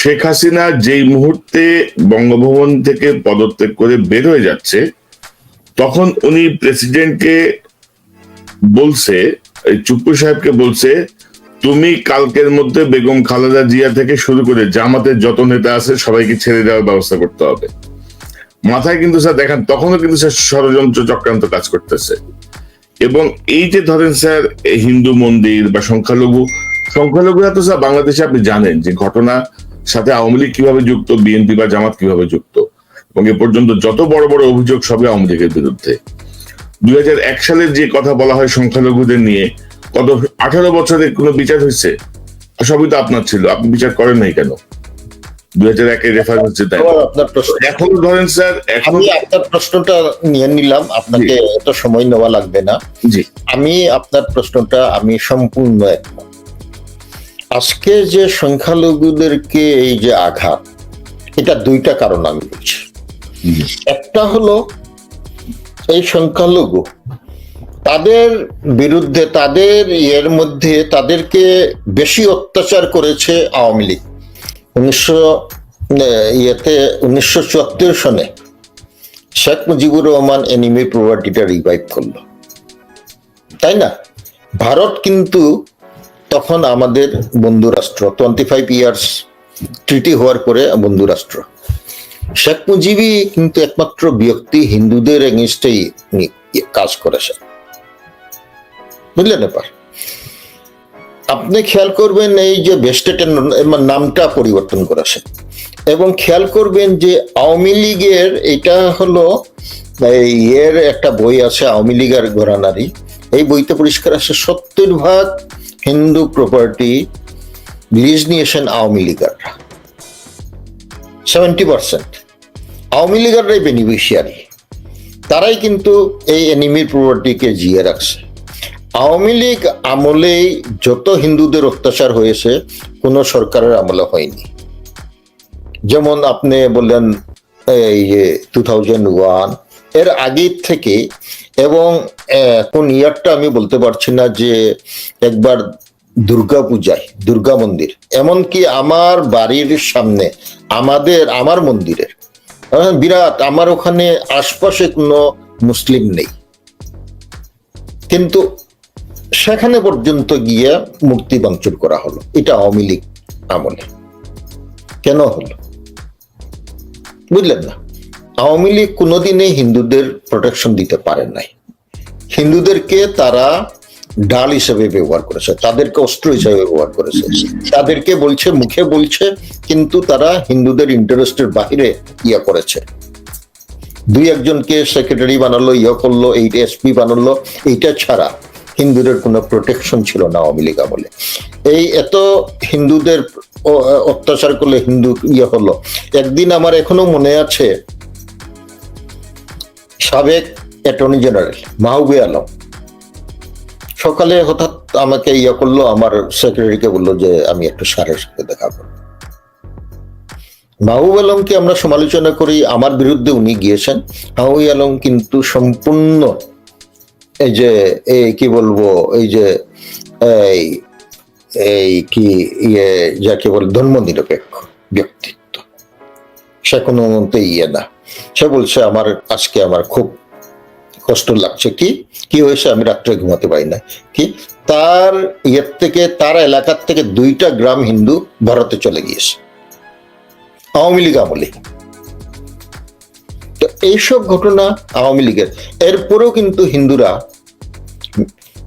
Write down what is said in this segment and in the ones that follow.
শেখ হাসিনা যেই মুহূর্তে বঙ্গভবন থেকে পদত্যাগ করে বের হয়ে যাচ্ছে, তখন উনি প্রেসিডেন্টকে বলছে চুপ্পু সাহেবকে বলছে, তুমি কালকের মধ্যে বেগম খালেদা জিয়া থেকে শুরু করে জামাতের যত নেতা আছে সবাইকে ছেড়ে দেওয়ার ব্যবস্থা করতে হবে। মাথায় কিন্তু স্যার দেখেন, তখনও কিন্তু স্যার ষড়যন্ত্র চক্রান্ত কাজ করতেছে। এবং এই যে ধরেন স্যার হিন্দু মন্দির বা সংখ্যালঘু, সংখ্যালঘুরা তো স্যার বাংলাদেশে আপনি জানেন যে ঘটনা সাথে আওয়ামী লীগ কীভাবে যুক্ত বিএনপি বা জামাত কীভাবে যুক্ত? এবং এ পর্যন্ত যত বড় বড় অভিযোগ সবই আওয়ামী লীগের বিরুদ্ধে। দুই সালের যে কথা বলা হয় সংখ্যালঘুদের নিয়ে কত আঠারো বছরে কোনো বিচার হয়েছে? সবই তো আপনার ছিল আপনি বিচার করেন নাই কেন? দুই হাজার একের রেফারেন্স হচ্ছে তাই আপনার প্রশ্ন এখন ধরেন স্যার এখন আপনার প্রশ্নটা নিয়ে নিলাম আপনাকে এত সময় নেওয়া লাগবে না। জি। আমি আপনার প্রশ্নটা আমি সম্পূর্ণ একমত। আজকে যে সংখ্যালঘুদেরকে এই যে আঘাত, এটা দুইটা কারণ আমি বলছি। একটা হলো, এই সংখ্যালঘু, তাদের বিরুদ্ধে, তাদের ইয়ের মধ্যে তাদেরকে বেশি অত্যাচার করেছে আওয়ামী লীগ। উনিশশো ইয়েতে উনিশশো চুয়াত্তর সনে শেখ মুজিবুর রহমান এনিমি প্রপার্টিটা রিভাইভ করল। তাই না? ভারত কিন্তু তখন আমাদের বন্ধু রাষ্ট্র টোয়েন্টি ফাইভ ইয়ার্স ট্রিটি হওয়ার পরে বন্ধু রাষ্ট্র শেখ মুজিবই কিন্তু একমাত্র ব্যক্তি হিন্দুদের এগেনস্টেই কাজ করেছে বুঝলেন এবার আপনি খেয়াল করবেন এই যে বেস্টেটের নামটা পরিবর্তন করেছে। এবং খেয়াল করবেন যে আওয়ামী লীগের এটা হলো এর একটা বই আছে, আওয়ামী লীগের ঘোরানারি এই বইতে পরিষ্কার আছে, সত্তর ভাগ হিন্দু প্রপার্টি লিজ নিয়েছেন আওয়ামী লীগাররা সেভেন্টি পার্সেন্ট আওয়ামী লীগাররাই বেনিফিশিয়ারি তারাই কিন্তু এই এনিমির প্রপার্টিকে জিয়ে রাখছে। আওয়ামী লীগ আমলেই যত হিন্দুদের অত্যাচার হয়েছে, কোনো সরকারের আমলে হয়নি। যেমন আপনি বললেন, এই যে টু থাউজেন্ড ওয়ানের আগের থেকে এবং কোন ইয়ারটা আমি বলতে পারছি না যে একবার দুর্গা পূজায়, দুর্গা মন্দির। এমনকি আমার বাড়ির সামনে, আমাদের, আমার মন্দিরের বিরাট, আমার ওখানে আশপাশে কোনো মুসলিম নেই। কিন্তু সেখানে পর্যন্ত গিয়ে মূর্তি ভাঙচুর করা হলো। এটা আওয়ামী লীগ আমলে। কেন হলো? বুঝলেন না? আওয়ামী লীগ কোনোদিনই হিন্দুদের প্রোটেকশন দিতে পারে নাই। হিন্দুদেরকে তারা ডাল হিসেবে ব্যবহার করেছে, তাদেরকে অস্ত্র হিসেবে ব্যবহার করেছে, তাদেরকে বলছে, মুখে বলছে, কিন্তু তারা হিন্দুদের ইন্টারেস্টের বাইরে ইয়া করেছে। দুই একজনকে সেক্রেটারি বানালো, ইয়া করল, এই এসপি বানালো, এইটা ছাড়া হিন্দুদের কোনো প্রোটেকশন ছিল না আওয়ামী লীগ আমলে। এই এত হিন্দুদের অত্যাচার করলে হিন্দু ইয়ে হলো। একদিন আমার এখনও মনে আছে সাবেক অ্যাটর্নি জেনারেল মাহবুবে আলম। সকালে হঠাৎ আমাকে ইয়ে করল, আমার সেক্রেটারিকে বলল যে, আমি একটু স্যারের সাথে দেখা করব। মাহবুব আলমকে আমরা সমালোচনা করি, আমার বিরুদ্ধে উনি গিয়েছেন। মাহবুব আলম কিন্তু সম্পূর্ণ এই যে এই কি বলব, এই যে, এই এই কি ইয়ে যাকে বলে ধর্ম নিরপেক্ষ ব্যক্তিত্ব। সে কোনো মতে ইয়ে না। সে বলছে, আমার আজকে আমার খুব কষ্ট লাগছে। কি? কি হয়েছে? আমি রাত্রে ঘুমাতে পারি না। কি? তার ইয়ের থেকে, তার এলাকার থেকে দুইটা গ্রাম হিন্দু ভারতে চলে গিয়েছে। আওয়ামী লীগ আমলে তো এইসব ঘটনা আওয়ামী লীগের। এরপরেও কিন্তু হিন্দুরা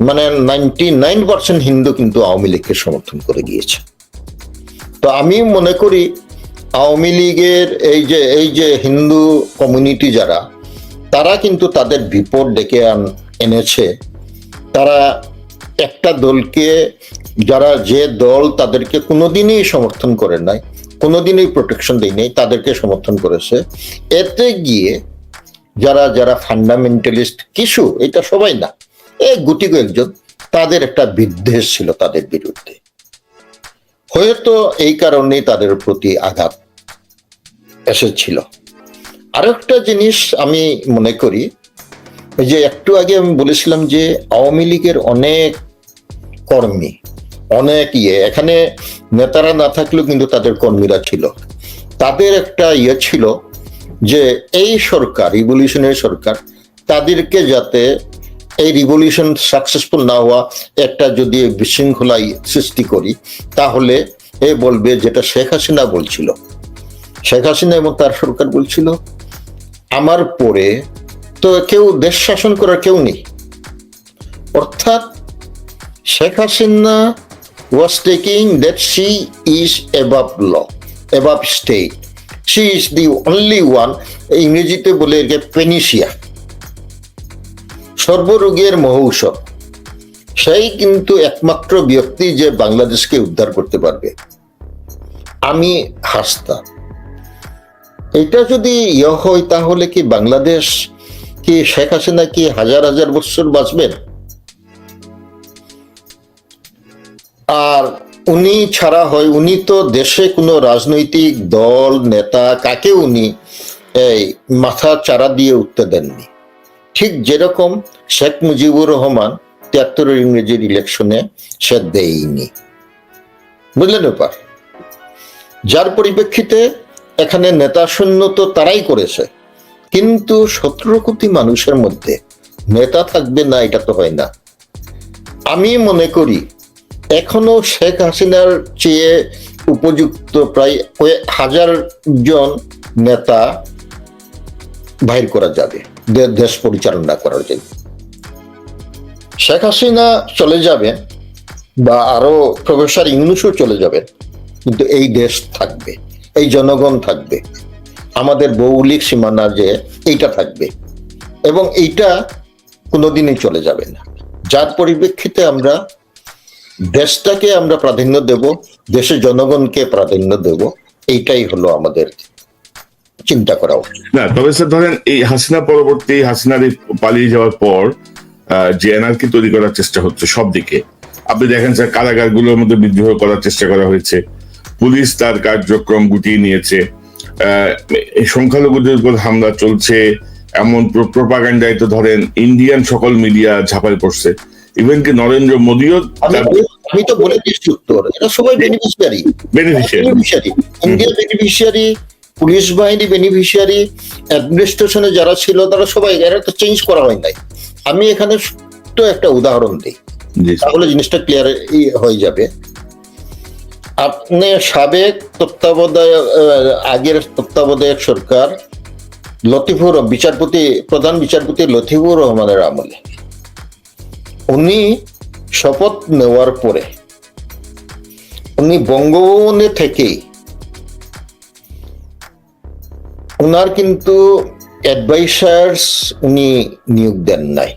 মানে নাইনটি নাইন পার্সেন্ট হিন্দু কিন্তু আওয়ামী লীগকে সমর্থন করে গিয়েছে। তো আমি মনে করি আওয়ামী লীগের এই যে এই যে হিন্দু কমিউনিটি যারা, তারা কিন্তু তাদের বিপদ ডেকে আন- এনেছে। তারা একটা দলকে, যারা যে দল তাদেরকে কোনোদিনই সমর্থন করে নাই, কোনোদিনই প্রোটেকশন দেয় নাই, তাদেরকে সমর্থন করেছে। এতে গিয়ে যারা যারা ফান্ডামেন্টালিস্ট কিছু এটা সবাই না, এই গুটি কয়েকজন, তাদের একটা বিদ্বেষ ছিল তাদের বিরুদ্ধে। হয়তো এই কারণেই তাদের প্রতি আঘাত এসেছিল। আরেকটা জিনিস আমি মনে করি যে একটু আগে আমি বলেছিলাম যে আওয়ামী লীগের অনেক কর্মী, অনেক ইয়ে এখানে নেতারা না থাকলেও কিন্তু তাদের কর্মীরা ছিল। তাদের একটা ইয়ে ছিল যে এই সরকার রিভলিউশনারি সরকার, তাদেরকে যাতে এই রিভলিউশন সাকসেসফুল না হওয়া একটা যদি বিশৃঙ্খলা সৃষ্টি করি, তাহলে এ বলবে যেটা শেখ হাসিনা বলছিল। শেখ হাসিনা এবং তার সরকার বলছিল আমার পরে তো কেউ দেশ শাসন করার কেউ নেই। অর্থাৎ Sheikh Hasina was taking that she is above law, above state. She is the only one, ইংরেজিতে বলে একে পেনিসিয়া সর্বরোগের মহৌষধ। সেই কিন্তু একমাত্র ব্যক্তি যে বাংলাদেশকে উদ্ধার করতে পারবে। আমি হাসতাম। এটা যদি ইয়ে হয়, তাহলে কি বাংলাদেশ কি শেখ হাসিনা কি হাজার হাজার বছর বাঁচবেন আর উনি ছাড়া হয়, উনি তো দেশে কোনো রাজনৈতিক দল, নেতা কাকে উনি এই মাথা চারা দিয়ে উঠতে দেননি? ঠিক যেরকম শেখ মুজিবুর রহমান তিয়াত্তরের ইংরেজির ইলেকশনে সে দেয়নি। বুঝলেন ব্যাপার? যার পরিপ্রেক্ষিতে এখানে নেতা শূন্য তো তারাই করেছে। কিন্তু সতেরো কোটি মানুষের মধ্যে নেতা থাকবে না, এটা তো হয় না। আমি মনে করি, এখনও শেখ হাসিনার চেয়ে উপযুক্ত প্রায় হাজার জন নেতা বাহির করা যাবে দেশ পরিচালনা করার জন্য। শেখ হাসিনা চলে যাবেন বা আরও প্রফেসর ইউনুসও চলে যাবেন কিন্তু এই দেশ থাকবে। এই জনগণ থাকবে। আমাদের ভৌগোলিক সীমানা যে, এইটা থাকবে। এবং এইটা কোনোদিনই চলে যাবে না। যার পরিপ্রেক্ষিতে আমরা দেশটাকে আমরা প্রাধান্য দেব, দেশের জনগণকে প্রাধান্য দেব, এইটাই হলো আমাদের চিন্তা করা উচিত। না, তবে স্যার ধরেন, এই হাসিনা পরবর্তী, হাসিনার পালিয়ে যাওয়ার পর যে এনআরকি তৈরি করার চেষ্টা হচ্ছে সব দিকে আপনি দেখেন স্যার, কারাগারগুলোর মধ্যে বিদ্রোহ করার চেষ্টা করা হয়েছে। পুলিশ তার কার্যক্রম গুটিয়ে নিয়েছে। সংখ্যালঘুদের উপর হামলা চলছে এমন প্রোপাগান্ডায় তো ধরেন ইন্ডিয়ান সকল মিডিয়া ঝাঁপাই পড়ছে। ইভেন কি নরেন্দ্র মোদীও আমি তো বলে দিচ্ছি উত্তর। এরা সবাই beneficiary beneficiary beneficiary India beneficiary police বাহিনী বেনিফিশিয়ারি অ্যাডমিনিস্ট্রেশনে যারা ছিল তারা সবাই এরা তো চেঞ্জ করা হয় নাই। আমি এখানে ছোট্ট একটা উদাহরণ দিই। তাহলে জিনিসটা ক্লিয়ার হয়ে যাবে। আপনি সাবেক তত্ত্বাবধায়ক আগের তত্ত্বাবধায়ক সরকার লতিফুর বিচারপতি, প্রধান বিচারপতি লতিফুর রহমানের আমলে। উনি শপথ নেওয়ার পরে, উনি বঙ্গভবনে থেকেই ওনার কিন্তু অ্যাডভাইসার্স উনি নিয়োগ দেন নাই।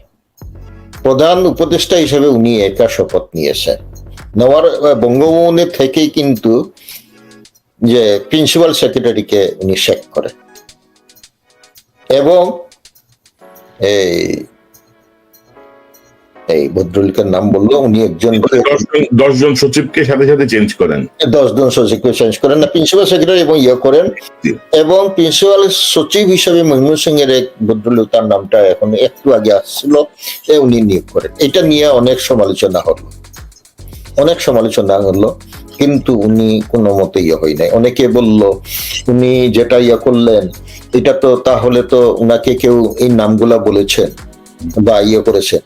প্রধান উপদেষ্টা হিসেবে উনি একা শপথ নিয়েছেন। নেওয়ার বঙ্গভবনে থেকেই কিন্তু যে প্রিন্সিপাল সেক্রেটারিকে উনি শেক করেন। এবং এই এই ভদ্রলিকের নাম বলল উনি একজন দশজন- দশজন সচিবকে সাথে সাথে চেঞ্জ করেন। দশ জন সচিবকে চেঞ্জ করেন। না প্রিন্সিপাল সেক্রেটারি এবং ইয়ে করেন। এবং প্রিন্সিপাল সচিব হিসেবে মহিমুল সিং এর এক ভদ্রলোক তার নামটা এখন একটু আগে আসছিল উনি নিয়োগ করেন। এটা নিয়ে অনেক সমালোচনা হলো। অনেক সমালোচনা হলো কিন্তু উনি কোনো মতে ইয়ে হয় নাই। অনেকে বলল, উনি যেটা ইয়ে করলেন, এটা তো তাহলে তো উনাকে কেউ এই নামগুলা বলেছেন বা ইয়ে করেছেন।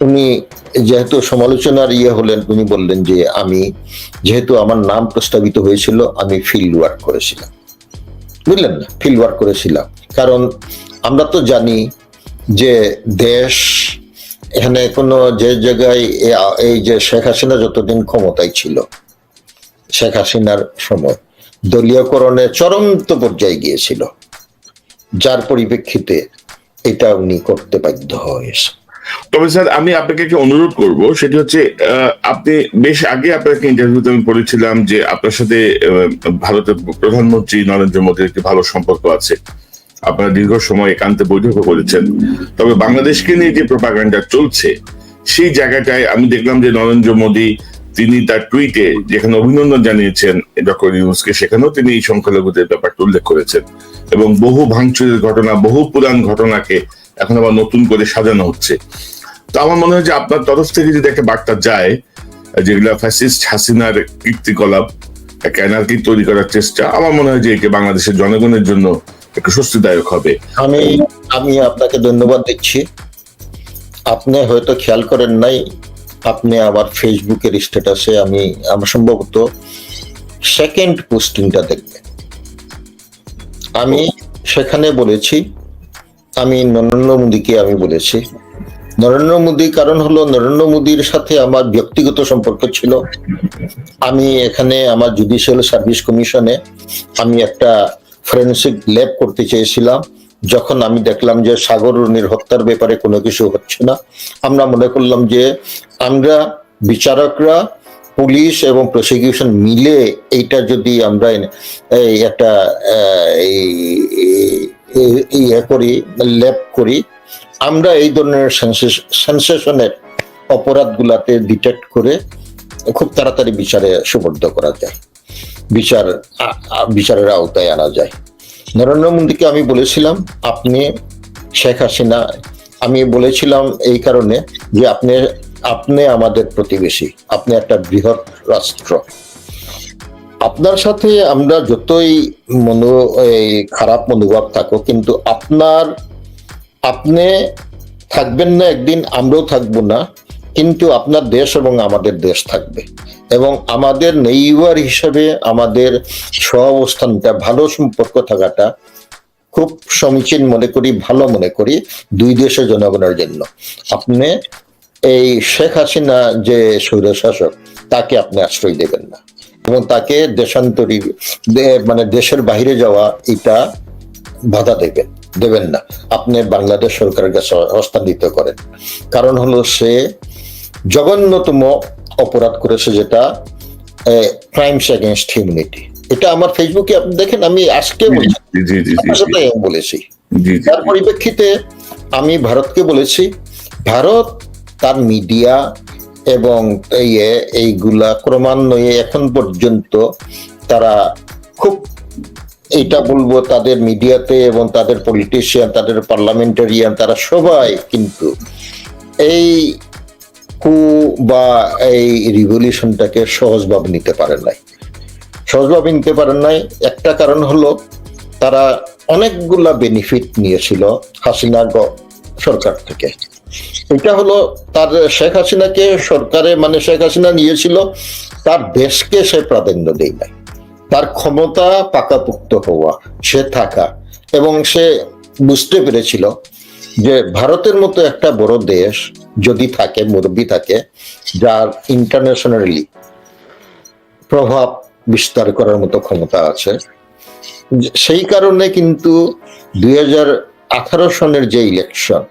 উনি যেহেতু সমালোচনার ইয়ে হলেন, উনি বললেন যে, আমি যেহেতু আমার নাম প্রস্তাবিত হয়েছিল, আমি ফিল্ড ওয়ার্ক করেছিলাম। বুঝলেন না? ফিল্ড ওয়ার্ক করেছিলাম। কারণ আমরা তো জানি যে দেশ এখানে কোনো যে জায়গায় এই যে শেখ হাসিনা যতদিন ক্ষমতায় ছিল, শেখ হাসিনার সময়, দলীয়করণে চরন্ত পর্যায়ে গিয়েছিল। যার পরিপ্রেক্ষিতে এটা উনি করতে বাধ্য হয়েছে। তবে স্যার, আমি আপনাকে একটা অনুরোধ করব, সেটি হচ্ছে আপনি বেশ আগে আপনাকে ইন্টারভিউতে আমি পড়েছিলাম যে আপনার সাথে ভারতের প্রধানমন্ত্রী নরেন্দ্র মোদীর একটি ভালো সম্পর্ক আছে। আপনারা দীর্ঘ সময় একান্তে বৈঠকও করেছেন। তবে বাংলাদেশকে নিয়ে যে প্রপাগান্ডা চলছে, সেই জায়গাটায় আমি দেখলাম যে নরেন্দ্র মোদী, তিনি তার টুইটে যেখানে অভিনন্দন জানিয়েছেন ডক্টর ইউনুসকে সেখানেও তিনি এই সংখ্যালঘুদের ব্যাপারটা উল্লেখ করেছেন। এবং বহু ভাঙচুরের ঘটনা, বহু পুরান ঘটনাকে এখন আবার নতুন করে সাজানো হচ্ছে। তো আমার মনে হয় যে আপনার তরফ থেকে যদি একটা বার্তা যায়, যেগুলা ফ্যাসিস্ট হাসিনার কীর্তিকলাপ এক অ্যানার্কি তৈরি করার চেষ্টা, আমার মনে হয় যে একে বাংলাদেশের জনগণের জন্য একটু স্বস্তিদায়ক হবে। আমি আমি আপনাকে ধন্যবাদ দিচ্ছি। আপনি হয়তো খেয়াল করেন নাই, আপনি আমার ফেসবুকের স্ট্যাটাসে আমি আমার সম্ভবত সেকেন্ড পোস্টিংটা দেখবেন। আমি সেখানে বলেছি, আমি নরেন্দ্র মোদীকে আমি বলেছি। নরেন্দ্র মোদী কারণ হলো, নরেন্দ্র মোদীর সাথে আমার ব্যক্তিগত সম্পর্ক ছিল। আমি এখানে আমার জুডিশিয়াল সার্ভিস কমিশনে আমি একটা ফরেন্সিক ল্যাব করতে চেয়েছিলাম। যখন আমি দেখলাম যে সাগর সাগররুনির হত্যার ব্যাপারে কোনো কিছু হচ্ছে না, আমরা মনে করলাম যে আমরা বিচারকরা, পুলিশ এবং প্রসিকিউশন মিলে এইটা যদি আমরা এই একটা ইয়ে করি, ল্যাব করি, আমরা এই ধরনের সেন্সেশনের অপরাধগুলাতে ডিটেক্ট করে খুব তাড়াতাড়ি বিচারে সুবদ্ধ করা যায়। বিচার বিচারের আওতায় আনা যায়। নরেন্দ্র মোদীকে আমি বলেছিলাম, আপনি শেখ হাসিনা, আমি বলেছিলাম এই কারণে যে আপনি আপনি আমাদের প্রতিবেশী, আপনি একটা বৃহৎ রাষ্ট্র। আপনার সাথে আমরা যতই মনো, এই খারাপ মনোভাব থাকো কিন্তু আপনার, আপনি থাকবেন না একদিন, আমরাও থাকব না। কিন্তু আপনার দেশ এবং আমাদের দেশ থাকবে। এবং আমাদের নেইবার হিসেবে আমাদের সহাবস্থানটা, ভালো সম্পর্ক থাকাটা খুব সমীচীন মনে করি, ভালো মনে করি দুই দেশের জনগণের জন্য। আপনি এই শেখ হাসিনা যে স্বৈরশাসক, তাকে আপনি আশ্রয় দেবেন না। এবং তাকে দেশান্তরী মানে দেশের বাইরে যাওয়া, এটা বাধা দেবেন দেবেন না। আপনি বাংলাদেশ সরকারের কাছে হস্তান্তরিত করেন। কারণ হলো সে জঘন্যতম অপরাধ করেছে যেটা ক্রাইমস এগেনস্ট হিউম্যানিটি এটা আমার ফেসবুকে আপনি দেখেন আমি আজকে বলছি। তার পরিপ্রেক্ষিতে আমি ভারতকে বলেছি। ভারত তার মিডিয়া এবং এই এইগুলা ক্রমান্বয়ে এখন পর্যন্ত তারা খুব এটা বলব তাদের মিডিয়াতে এবং তাদের পলিটিশিয়ান তাদের পার্লামেন্টারিয়ান তারা সবাই কিন্তু এই কু বা এই রিভলিউশনটাকে সহজভাবে নিতে পারে নাই। সহজভাবে নিতে পারেন নাই। একটা কারণ হলো, তারা অনেকগুলা বেনিফিট নিয়েছিল হাসিনা সরকার থেকে। এটা হলো তার শেখ হাসিনাকে সরকারে মানে শেখ হাসিনা নিয়েছিল, তার দেশকে সে প্রাধান্য দেয় নাই। তার ক্ষমতা পাকাপুক্ত হওয়া, সে থাকা, এবং সে বুঝতে পেরেছিল যে ভারতের মতো একটা বড় দেশ যদি থাকে, মুরব্বী থাকে, যার ইন্টারন্যাশনালি প্রভাব বিস্তার করার মতো ক্ষমতা আছে। সেই কারণে কিন্তু দুই আঠারো সনের যে ইলেকশন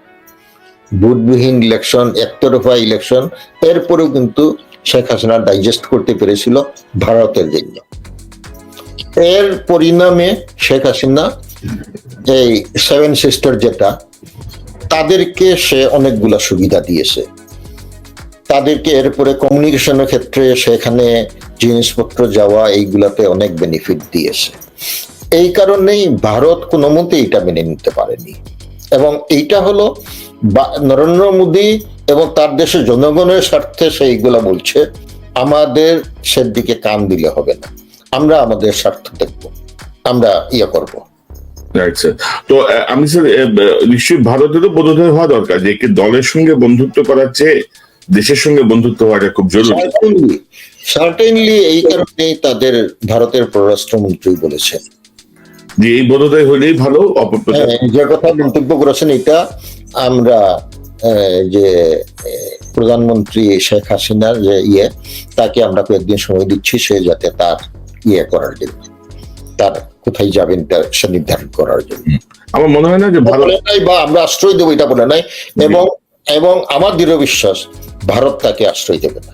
ভোটবিহীন ইলেকশন একতরফা ইলেকশন এরপরেও কিন্তু শেখ হাসিনা ডাইজেস্ট করতে পেরেছিল ভারতের জন্য। এর পরিণামে শেখ হাসিনা এই সেভেন সিস্টার যেটা তাদেরকে সে অনেকগুলা সুবিধা দিয়েছে। তাদেরকে এরপরে কমিউনিকেশনের ক্ষেত্রে সেখানে জিনিসপত্র যাওয়া, এইগুলাতে অনেক বেনিফিট দিয়েছে। এই কারণেই ভারত কোনো মতে এটা মেনে নিতে পারেনি। এবং এইটা হলো নরেন্দ্র মোদী এবং তার দেশের জনগণের স্বার্থে সে সেইগুলা বলছে, আমাদের সেদিকে কান দিলে হবে না। আমরা আমাদের স্বার্থ দেখব। আমরা ইয়ে করব। স্যার তো আমি স্যার নিশ্চয়ই ভারতেরও বোধোদয় হওয়া দরকার যে দলের সঙ্গে বন্ধুত্ব করার চেয়ে দেশের সঙ্গে বন্ধুত্ব হওয়াটা খুব জরুরি। সার্টেনলি এই কারণেই তাদের ভারতের পররাষ্ট্রমন্ত্রী বলেছেন। যে এই বোধোদয় হলেই ভালো অপপ্রচার হ্যাঁ, যে কথা মন্তব্য করেছেন এটা আমরা যে প্রধানমন্ত্রী শেখ হাসিনার যে ইয়ে তাকে আমরা কয়েকদিন সময় দিচ্ছি সে যাতে তার ইয়ে করার জন্য তার কোথায় যাবেন সে নির্ধারণ করার জন্য। আমার মনে হয় না যে ভালো নাই বা আমরা আশ্রয় দেবো এটা বলে নাই। এবং এবং আমার দৃঢ় বিশ্বাস ভারত তাকে আশ্রয় দেবে না।